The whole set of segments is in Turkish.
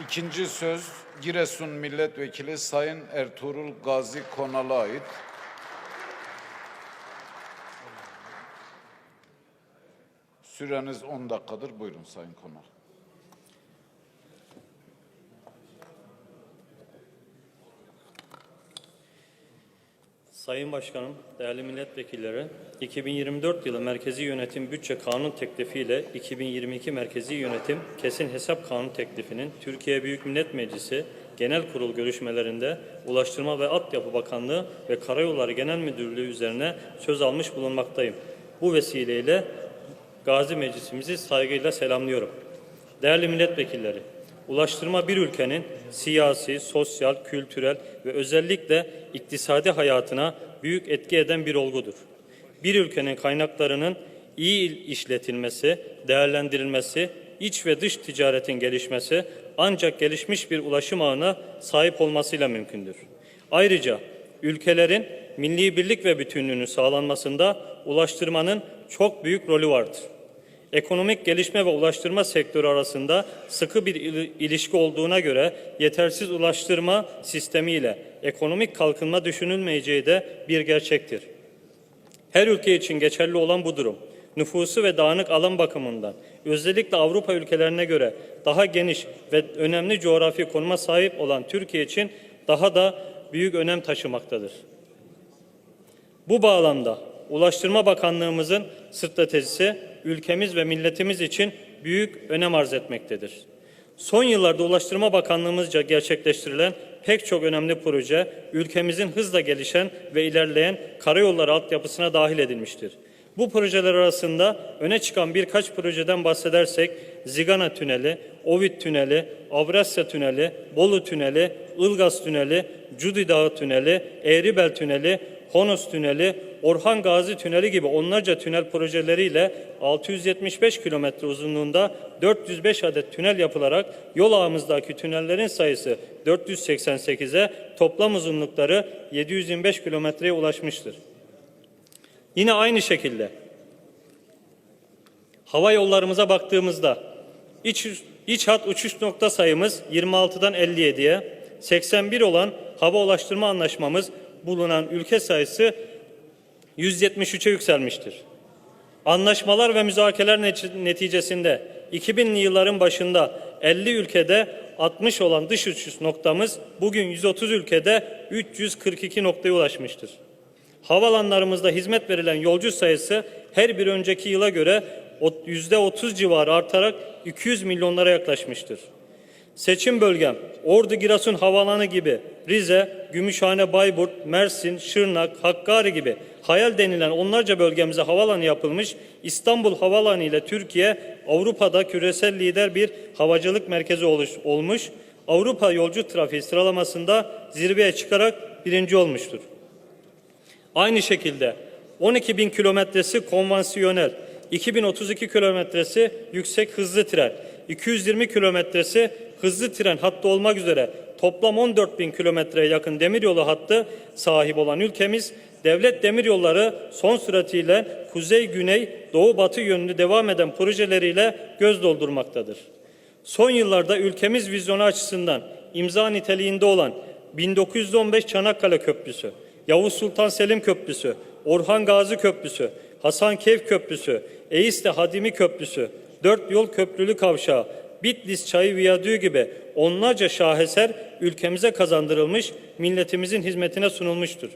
İkinci söz Giresun Milletvekili Sayın Ertuğrul Gazi Konal'a ait. Süreniz 10 dakikadır. Buyurun Sayın Konal. Sayın Başkanım, değerli milletvekilleri, 2024 yılı Merkezi Yönetim Bütçe Kanun Teklifi ile 2022 Merkezi Yönetim Kesin Hesap Kanun Teklifi'nin Türkiye Büyük Millet Meclisi Genel Kurul görüşmelerinde Ulaştırma ve Altyapı Bakanlığı ve Karayolları Genel Müdürlüğü üzerine söz almış bulunmaktayım. Bu vesileyle Gazi Meclisimizi saygıyla selamlıyorum. Değerli milletvekilleri, ulaştırma bir ülkenin siyasi, sosyal, kültürel ve özellikle iktisadi hayatına büyük etki eden bir olgudur. Bir ülkenin kaynaklarının iyi işletilmesi, değerlendirilmesi, iç ve dış ticaretin gelişmesi ancak gelişmiş bir ulaşım ağına sahip olmasıyla mümkündür. Ayrıca ülkelerin milli birlik ve bütünlüğünün sağlanmasında ulaştırmanın çok büyük rolü vardır ekonomik gelişme ve ulaştırma sektörü arasında sıkı bir il- ilişki olduğuna göre yetersiz ulaştırma sistemiyle ekonomik kalkınma düşünülmeyeceği de bir gerçektir. Her ülke için geçerli olan bu durum. Nüfusu ve dağınık alan bakımından özellikle Avrupa ülkelerine göre daha geniş ve önemli coğrafi konuma sahip olan Türkiye için daha da büyük önem taşımaktadır. Bu bağlamda Ulaştırma Bakanlığımızın stratejisi ülkemiz ve milletimiz için büyük önem arz etmektedir. Son yıllarda Ulaştırma Bakanlığımızca gerçekleştirilen pek çok önemli proje ülkemizin hızla gelişen ve ilerleyen karayolları altyapısına dahil edilmiştir. Bu projeler arasında öne çıkan birkaç projeden bahsedersek Zigana Tüneli, Ovid Tüneli, Avrasya Tüneli, Bolu Tüneli, Ilgaz Tüneli, Cudi Dağı Tüneli, Eğribel Tüneli, Honos Tüneli, Orhan Gazi Tüneli gibi onlarca tünel projeleriyle 675 kilometre uzunluğunda 405 adet tünel yapılarak yol ağımızdaki tünellerin sayısı 488'e toplam uzunlukları 725 kilometreye ulaşmıştır. Yine aynı şekilde hava yollarımıza baktığımızda iç, iç hat uçuş nokta sayımız 26'dan 57'ye, 81 olan hava ulaştırma anlaşmamız bulunan ülke sayısı 173'e yükselmiştir. Anlaşmalar ve müzakereler neti- neticesinde 2000'li yılların başında 50 ülkede 60 olan dış uçuş noktamız bugün 130 ülkede 342 noktaya ulaşmıştır. Havalanlarımızda hizmet verilen yolcu sayısı her bir önceki yıla göre o- %30 civarı artarak 200 milyonlara yaklaşmıştır. Seçim bölgem Ordu Giresun Havaalanı gibi Rize, Gümüşhane, Bayburt, Mersin, Şırnak, Hakkari gibi hayal denilen onlarca bölgemize havaalanı yapılmış. İstanbul Havaalanı ile Türkiye Avrupa'da küresel lider bir havacılık merkezi oluş, olmuş. Avrupa yolcu trafiği sıralamasında zirveye çıkarak birinci olmuştur. Aynı şekilde 12 bin kilometresi konvansiyonel, 2032 kilometresi yüksek hızlı tren, 220 kilometresi hızlı tren hattı olmak üzere toplam 14 bin kilometreye yakın demiryolu hattı sahip olan ülkemiz, devlet demiryolları son süratiyle kuzey-güney, doğu-batı yönlü devam eden projeleriyle göz doldurmaktadır. Son yıllarda ülkemiz vizyonu açısından imza niteliğinde olan 1915 Çanakkale Köprüsü, Yavuz Sultan Selim Köprüsü, Orhan Gazi Köprüsü, Hasan Keyf Köprüsü, Eiste Hadimi Köprüsü, Dört Yol Köprülü Kavşağı, Bitlis Çayı Viyadüğü gibi onlarca şaheser ülkemize kazandırılmış, milletimizin hizmetine sunulmuştur.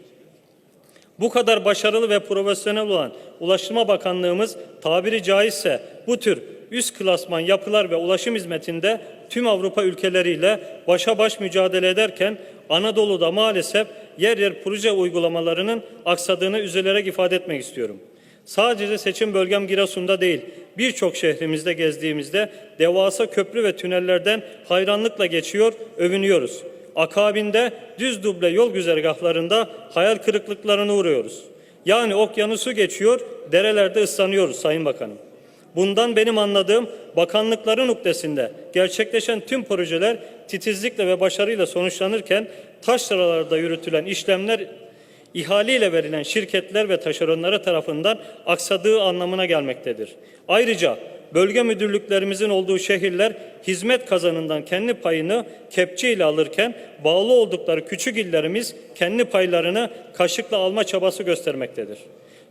Bu kadar başarılı ve profesyonel olan Ulaştırma Bakanlığımız tabiri caizse bu tür üst klasman yapılar ve ulaşım hizmetinde tüm Avrupa ülkeleriyle başa baş mücadele ederken Anadolu'da maalesef yer yer proje uygulamalarının aksadığını üzülerek ifade etmek istiyorum. Sadece seçim bölgem Giresun'da değil, birçok şehrimizde gezdiğimizde devasa köprü ve tünellerden hayranlıkla geçiyor, övünüyoruz. Akabinde düz duble yol güzergahlarında hayal kırıklıklarına uğruyoruz. Yani okyanusu geçiyor, derelerde ıslanıyoruz Sayın Bakanım. Bundan benim anladığım bakanlıkların noktasında gerçekleşen tüm projeler titizlikle ve başarıyla sonuçlanırken taşralarda yürütülen işlemler ihaleyle verilen şirketler ve taşeronları tarafından aksadığı anlamına gelmektedir. Ayrıca bölge müdürlüklerimizin olduğu şehirler hizmet kazanından kendi payını kepçe ile alırken bağlı oldukları küçük illerimiz kendi paylarını kaşıkla alma çabası göstermektedir.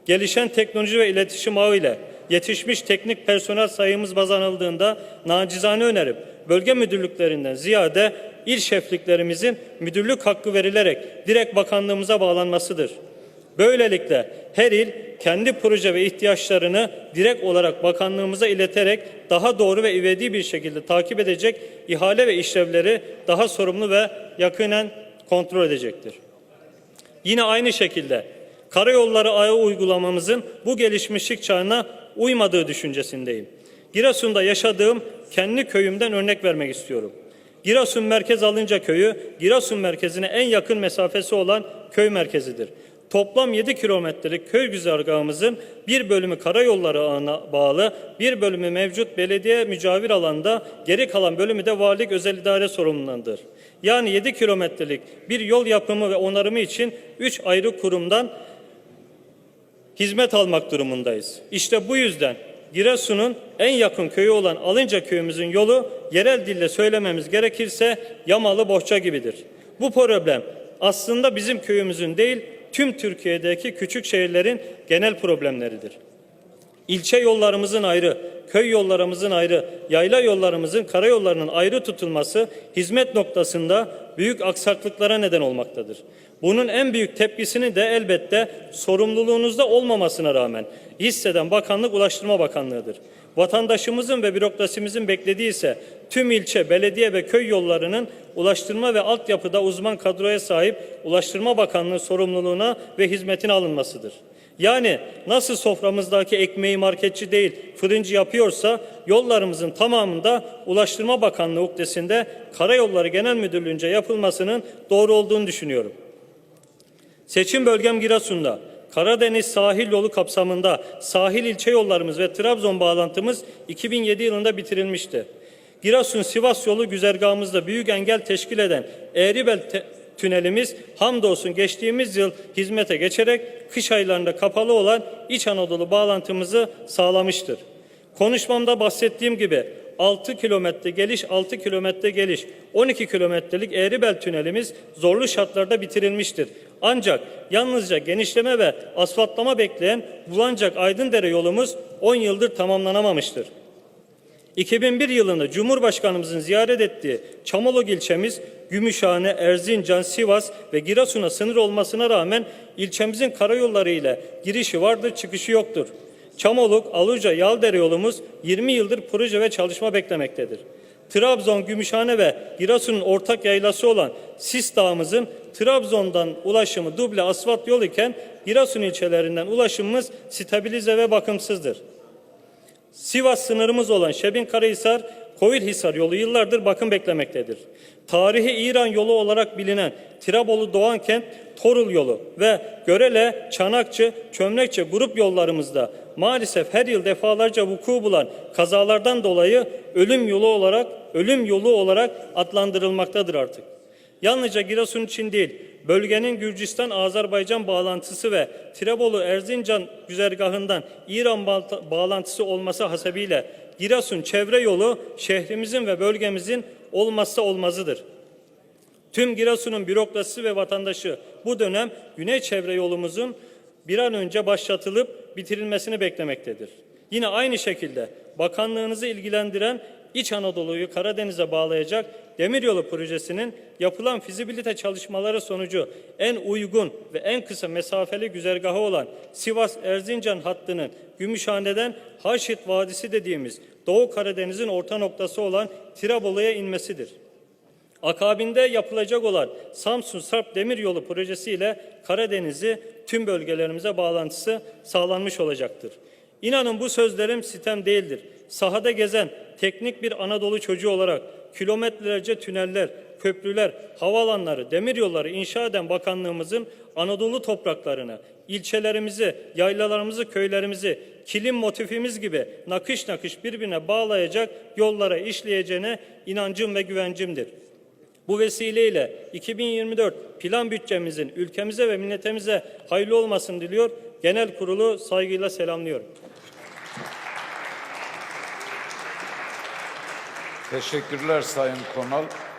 Gelişen teknoloji ve iletişim ağı ile yetişmiş teknik personel sayımız baz alındığında nacizane önerim bölge müdürlüklerinden ziyade il şefliklerimizin müdürlük hakkı verilerek direkt bakanlığımıza bağlanmasıdır. Böylelikle her il kendi proje ve ihtiyaçlarını direkt olarak bakanlığımıza ileterek daha doğru ve ivedi bir şekilde takip edecek, ihale ve işlevleri daha sorumlu ve yakinen kontrol edecektir. Yine aynı şekilde karayolları ağı uygulamamızın bu gelişmişlik çağına uymadığı düşüncesindeyim. Giresun'da yaşadığım kendi köyümden örnek vermek istiyorum. Giresun merkez alınca köyü, Giresun merkezine en yakın mesafesi olan köy merkezidir. Toplam 7 kilometrelik köy güzergahımızın bir bölümü karayolları ağına bağlı, bir bölümü mevcut belediye mücavir alanda, geri kalan bölümü de valilik özel idare sorumluluğundadır. Yani 7 kilometrelik bir yol yapımı ve onarımı için 3 ayrı kurumdan hizmet almak durumundayız. İşte bu yüzden Giresun'un en yakın köyü olan Alınca köyümüzün yolu yerel dille söylememiz gerekirse Yamalı Bohça gibidir. Bu problem aslında bizim köyümüzün değil tüm Türkiye'deki küçük şehirlerin genel problemleridir. İlçe yollarımızın ayrı, köy yollarımızın ayrı, yayla yollarımızın karayollarının ayrı tutulması hizmet noktasında büyük aksaklıklara neden olmaktadır. Bunun en büyük tepkisini de elbette sorumluluğunuzda olmamasına rağmen hisseden bakanlık Ulaştırma Bakanlığı'dır. Vatandaşımızın ve bürokrasimizin beklediği ise tüm ilçe, belediye ve köy yollarının ulaştırma ve altyapıda uzman kadroya sahip Ulaştırma Bakanlığı sorumluluğuna ve hizmetine alınmasıdır. Yani nasıl soframızdaki ekmeği marketçi değil fırıncı yapıyorsa yollarımızın tamamında Ulaştırma Bakanlığı ukdesinde Karayolları Genel Müdürlüğü'nce yapılmasının doğru olduğunu düşünüyorum. Seçim bölgem Giresun'da. Karadeniz sahil yolu kapsamında sahil ilçe yollarımız ve Trabzon bağlantımız 2007 yılında bitirilmişti. Giresun-Sivas yolu güzergahımızda büyük engel teşkil eden Eğribel tünelimiz hamdolsun geçtiğimiz yıl hizmete geçerek kış aylarında kapalı olan İç Anadolu bağlantımızı sağlamıştır. Konuşmamda bahsettiğim gibi 6 kilometre geliş, 6 kilometre geliş, 12 kilometrelik Eğribel tünelimiz zorlu şartlarda bitirilmiştir. Ancak yalnızca genişleme ve asfaltlama bekleyen Bulancak Aydındere yolumuz 10 yıldır tamamlanamamıştır. 2001 yılında Cumhurbaşkanımızın ziyaret ettiği Çamoluk ilçemiz Gümüşhane, Erzincan, Sivas ve Giresun'a sınır olmasına rağmen ilçemizin karayolları ile girişi vardır, çıkışı yoktur. Çamoluk, Aluca, Yaldere yolumuz 20 yıldır proje ve çalışma beklemektedir. Trabzon, Gümüşhane ve Giresun'un ortak yaylası olan Sis Dağımızın Trabzon'dan ulaşımı duble asfalt yol iken Giresun ilçelerinden ulaşımımız stabilize ve bakımsızdır. Sivas sınırımız olan Şebin Karahisar, Koyulhisar yolu yıllardır bakım beklemektedir. Tarihi İran yolu olarak bilinen Tirabolu Doğankent Torul yolu ve Görele, Çanakçı, Çömlekçe grup yollarımızda maalesef her yıl defalarca vuku bulan kazalardan dolayı ölüm yolu olarak ölüm yolu olarak adlandırılmaktadır artık. Yalnızca Giresun için değil, bölgenin Gürcistan-Azerbaycan bağlantısı ve Tirebolu-Erzincan güzergahından İran ba- bağlantısı olması hasebiyle Giresun çevre yolu şehrimizin ve bölgemizin olmazsa olmazıdır. Tüm Giresun'un bürokrasisi ve vatandaşı bu dönem Güney Çevre yolumuzun bir an önce başlatılıp bitirilmesini beklemektedir. Yine aynı şekilde bakanlığınızı ilgilendiren İç Anadolu'yu Karadeniz'e bağlayacak demiryolu projesinin yapılan fizibilite çalışmaları sonucu en uygun ve en kısa mesafeli güzergahı olan Sivas-Erzincan hattının Gümüşhane'den Haşit Vadisi dediğimiz Doğu Karadeniz'in orta noktası olan Tirebolu'ya inmesidir. Akabinde yapılacak olan Samsun Sarp Demiryolu projesiyle Karadeniz'i tüm bölgelerimize bağlantısı sağlanmış olacaktır. İnanın bu sözlerim sitem değildir. Sahada gezen teknik bir Anadolu çocuğu olarak kilometrelerce tüneller, köprüler, havaalanları, demiryolları inşa eden bakanlığımızın Anadolu topraklarını, ilçelerimizi, yaylalarımızı, köylerimizi kilim motifimiz gibi nakış nakış birbirine bağlayacak yollara işleyeceğine inancım ve güvencimdir. Bu vesileyle 2024 plan bütçemizin ülkemize ve milletimize hayırlı olmasını diliyor. Genel kurulu saygıyla selamlıyorum. Teşekkürler Sayın Konal.